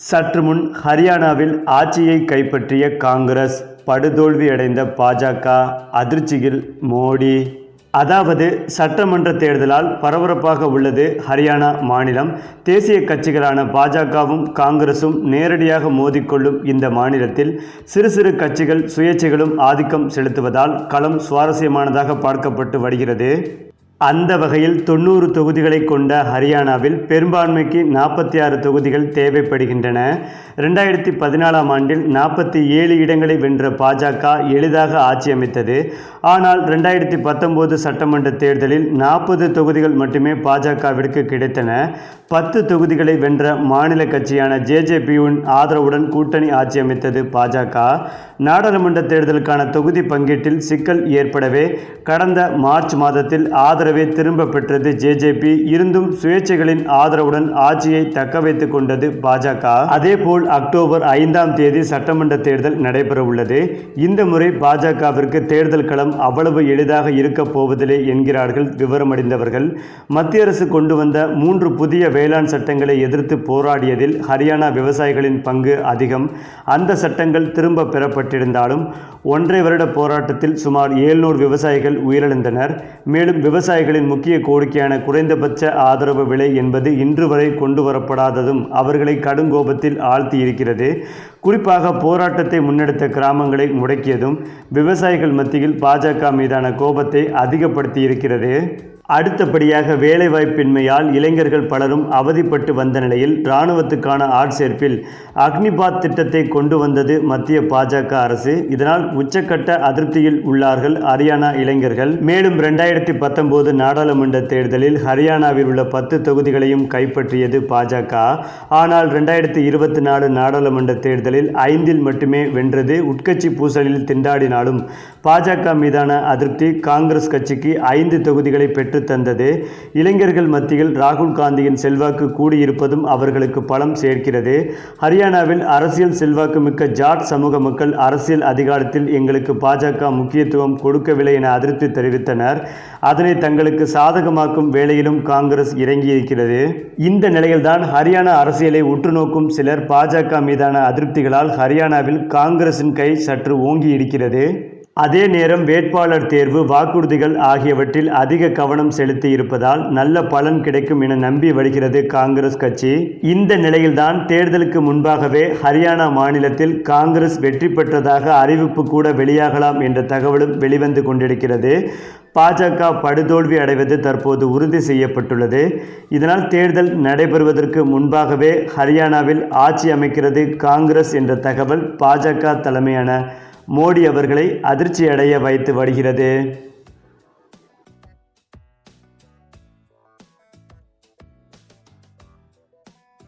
சற்று முன் ஹரியானாவில் ஆட்சியை கைப்பற்றிய காங்கிரஸ் படுதோல்வியடைந்த பாஜக அதிர்ச்சியில் மோடி. அதாவது சட்டமன்ற தேர்தலால் பரபரப்பாக உள்ளது ஹரியானா மாநிலம். தேசிய கட்சிகளான பாஜகவும் காங்கிரசும் நேரடியாக மோதிக்கொள்ளும் இந்த மாநிலத்தில் சிறு சிறு கட்சிகள் சுயேட்சைகளும் ஆதிக்கம் செலுத்துவதால் களம் சுவாரஸ்யமானதாக பார்க்கப்பட்டு வருகிறது. அந்த வகையில் தொண்ணூறு தொகுதிகளை கொண்ட ஹரியானாவில் பெரும்பான்மைக்கு நாற்பத்தி ஆறு தொகுதிகள் தேவைப்படுகின்றன. ரெண்டாயிரத்தி பதினாலாம் ஆண்டில் நாற்பத்தி ஏழு இடங்களை வென்ற பாஜக எளிதாக ஆட்சி அமைத்தது. ஆனால் ரெண்டாயிரத்தி பத்தொம்போது சட்டமன்ற தேர்தலில் நாற்பது தொகுதிகள் மட்டுமே பாஜகவிற்கு கிடைத்தன. பத்து தொகுதிகளை வென்ற மாநில கட்சியான ஜேஜேபியின் ஆதரவுடன் கூட்டணி ஆட்சி அமைத்தது பாஜக. நாடாளுமன்ற தேர்தலுக்கான தொகுதி பங்கீட்டில் சிக்கல் ஏற்படவே கடந்த மார்ச் மாதத்தில் ஆதரவு திரும்ப பெற்றது ஜேஜேபி. இருந்தும் சுயேட்சைகளின் ஆதரவுடன் ஆட்சியை தக்க வைத்துக் கொண்டது பாஜக. அதேபோல் அக்டோபர் ஐந்தாம் தேதி சட்டமன்ற தேர்தல் நடைபெற உள்ளது இந்த முறை பாஜகவிற்கு தேர்தல் களம் அவ்வளவு எளிதாக இருக்கப் போவதில்லை என்கிறார்கள் விவரமறிந்தவர்கள். மத்திய அரசு கொண்டு வந்த மூன்று புதிய வேளாண் சட்டங்களை எதிர்த்து போராடியதில் ஹரியானா விவசாயிகளின் பங்கு அதிகம். அந்த சட்டங்கள் திரும்ப பெறப்பட்டிருந்தாலும் ஒன்றை வருட போராட்டத்தில் சுமார் ஏழ்நூறு விவசாயிகள் உயிரிழந்தனர். மேலும் விவசாய விவசாயிகளின் முக்கிய கோரிக்கையான குறைந்தபட்ச ஆதரவு விலை என்பது இன்று வரை கொண்டு வரப்படாததும் அவர்களை கடுங்கோபத்தில் ஆழ்த்தி இருக்கிறது குறிப்பாக போராட்டத்தை முன்னெடுத்த கிராமங்களை முடக்கியதும் விவசாயிகள் மத்தியில் பாஜக மீதான கோபத்தை அதிகப்படுத்தி இருக்கிறது அடுத்தபடியாக வேலைவாய்ப்பின்மையால் இளைஞர்கள் பலரும் அவதிப்பட்டு வந்த நிலையில் இராணுவத்துக்கான ஆட்சேர்ப்பில் அக்னிபாத் திட்டத்தை கொண்டு வந்தது மத்திய பாஜக அரசு. இதனால் உச்சக்கட்ட அதிருப்தியில் உள்ளார்கள் ஹரியானா இளைஞர்கள். மேலும் ரெண்டாயிரத்தி பத்தொன்பது நாடாளுமன்ற தேர்தலில் ஹரியானாவில் உள்ள பத்து தொகுதிகளையும் கைப்பற்றியது பாஜக. ஆனால் ரெண்டாயிரத்தி இருபத்தி நாலு நாடாளுமன்ற தேர்தலில் ஐந்தில் மட்டுமே வென்றது. உட்கட்சி பூசலில் திண்டாடினாலும் பாஜக மீதான அதிருப்தி காங்கிரஸ் கட்சிக்கு ஐந்து தொகுதிகளை பெற்று தந்தது இளைஞர்கள் மத்தியில் ராகுல் காந்தியின் செல்வாக்கு கூடியிருப்பதும் அவர்களுக்கு பலம் சேர்க்கிறது. ஹரியானாவில் அரசியல் செல்வாக்கு மிக்க ஜாட் சமூக மக்கள் அரசியல் அதிகாரத்தில் எங்களுக்கு பாஜக முக்கியத்துவம் கொடுக்கவில்லை என அதிருப்தி தெரிவித்தனர். அதனை தங்களுக்கு சாதகமாக்கும் வேளையிலும் காங்கிரஸ் இறங்கியிருக்கிறது. இந்த நிலையில்தான் ஹரியானா அரசியலை உற்று நோக்கும் சிலர் பாஜக மீதான அதிருப்திகளால் ஹரியானாவில் காங்கிரசின் கை சற்று ஓங்கி இருக்கிறது அதே நேரம் வேட்பாளர் தேர்வு வாக்குறுதிகள் ஆகியவற்றில் அதிக கவனம் செலுத்தி இருப்பதால் நல்ல பலன் கிடைக்கும் என நம்பி வருகிறது காங்கிரஸ் கட்சி. இந்த நிலையில்தான் தேர்தலுக்கு முன்பாகவே ஹரியானா மாநிலத்தில் காங்கிரஸ் வெற்றி பெற்றதாக அறிவிப்பு கூட வெளியாகலாம் என்ற தகவலும் வெளிவந்து கொண்டிருக்கிறது. பாஜக படுதோல்வி அடைவது தற்போது உறுதி செய்யப்பட்டுள்ளது. இதனால் தேர்தல் நடைபெறுவதற்கு முன்பாகவே ஹரியானாவில் ஆட்சி அமைக்கிறது காங்கிரஸ் என்ற தகவல் பாஜக தலைமையான மோடி அவர்களை அதிர்ச்சியடைய வைத்து வருகிறது.